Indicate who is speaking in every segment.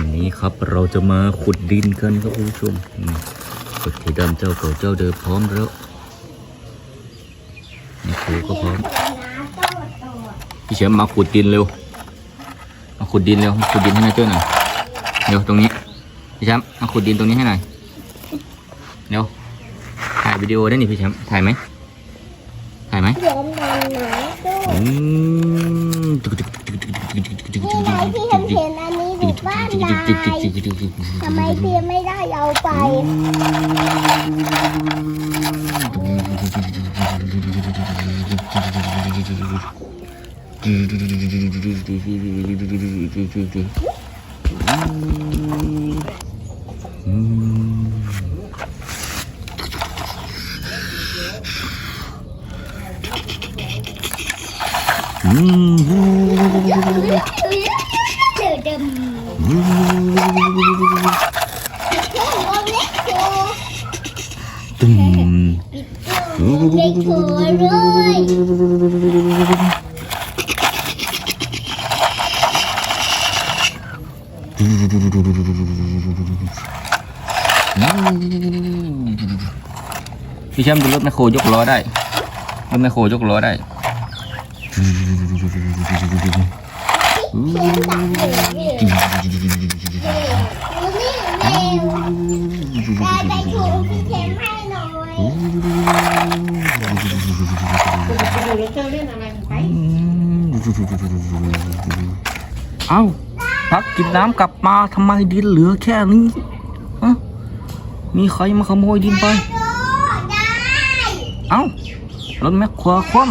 Speaker 1: วันนี้ครับเราจะมาขุดดินกันครับคุณผู้ชมอืมกดที่ดำเจ้าเก่าเจ้าเดิมพร้อมแล้วนี่ครูก็พร้อมพี่เฉียมมาขุดดินเร็วมาขุดดินเร็วมาขุดดินให้นายเจ้าหน่อยเร็วตรงนี้พี่แชมป์มาขุดดินตรงนี้ให้หน่อยเร็วถ่ายวิดีโอได้นี่พี่แชมป์ถ่ายไหมถ่ายไหม
Speaker 2: เดี๋ยวมันหนาตู้
Speaker 1: อืม
Speaker 2: นี่ไงที่ฉันเห็น อันนี้อยู่บ้านนายทำไมพี่ไม่ได้เอาไปเดี๋ยวดมโอ้เล็กโต
Speaker 1: ตึม
Speaker 2: เล็กโตเลย
Speaker 1: พี่แชมป์ดูรถแมคโครยกล้อได้รถแมคโครยกล้อได้
Speaker 2: เขียนตักเลยนี่นี่ ได้ไปถูกพี่เขียนให้หน่อย
Speaker 3: อยู่แล้วเธอเล่นอะไรไป
Speaker 1: เอ้าพักกินน้ำกลับมาทำไมดินเหลือแค่นี้ฮะมีใครมาขโมยดินไป
Speaker 2: ได้
Speaker 1: เอ้ารถแมคโครคว่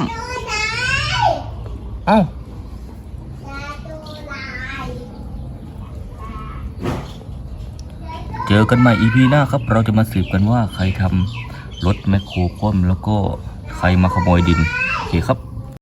Speaker 1: ำเอ้า เจอกันใหม่ EP หน้าครับ เราจะมาสืบกันว่าใครทำรถแมคโครคว่ำแล้วก็ใครมาขโมยดิน โอเคครับ